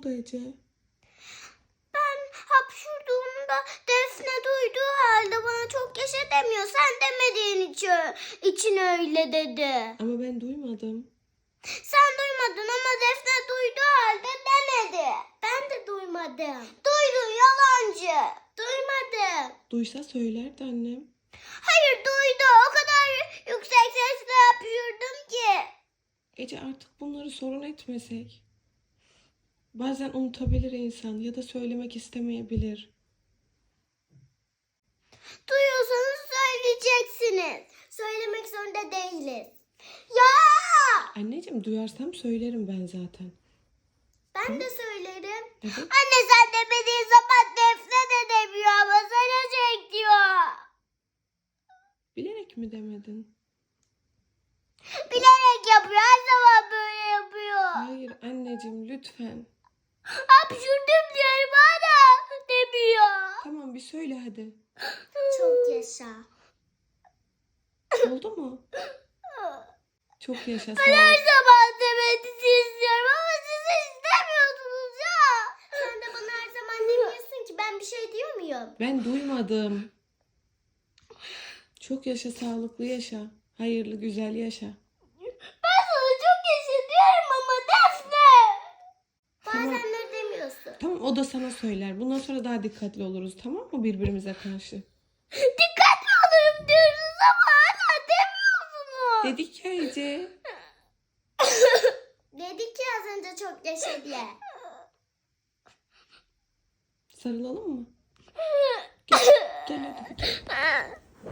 oldu Ece? Ben hapşurduğumda Defne duyduğu halde bana çok yaşa demiyor. Sen demediğin için, için öyle dedi. Ama ben duymadım. Sen duymadın ama Defne duyduğu halde demedi. Ben de duymadım. Duydun yalancı. Duymadım. Duysa söylerdi annem. Hayır duydu. O kadar yüksek sesle hapşurdum ki. Ece artık bunları sorun etmesek. Bazen unutabilir insan ya da söylemek istemeyebilir. Duyuyorsanız söyleyeceksiniz. Söylemek zorunda değiliz. Ya! Anneciğim duyarsam söylerim ben zaten. Ben de söylerim. Evet. Anne sen demediğin zaman Defne de demiyor ama sana çek diyor. Bilerek mi demedin? Bilerek yapıyor. Her zaman böyle yapıyor. Hayır anneciğim lütfen. Hapşurdum diyorum hala demiyor. Tamam bir söyle hadi. Çok yaşa. Oldu mu? Çok yaşa Ben her sağ ol. zaman demenizi istiyorum ama siz istemiyorsunuz ya. Sen de bana her zaman demiyorsun ki ben bir şey diyor muyum? Ben duymadım. Çok yaşa sağlıklı yaşa. Hayırlı güzel yaşa. Ben sana çok yaşa diyorum ama Defne. Tamam. Bazen de demiyorsun. Tamam o da sana söyler. Bundan sonra daha dikkatli oluruz tamam mı birbirimize karşı? Dikkatli olurum diyorsunuz ama hala demiyorsunuz. Dedik ya Ece. Dedik ki az önce çok yaşa diye. Sarılalım mı? Gel, gel hadi.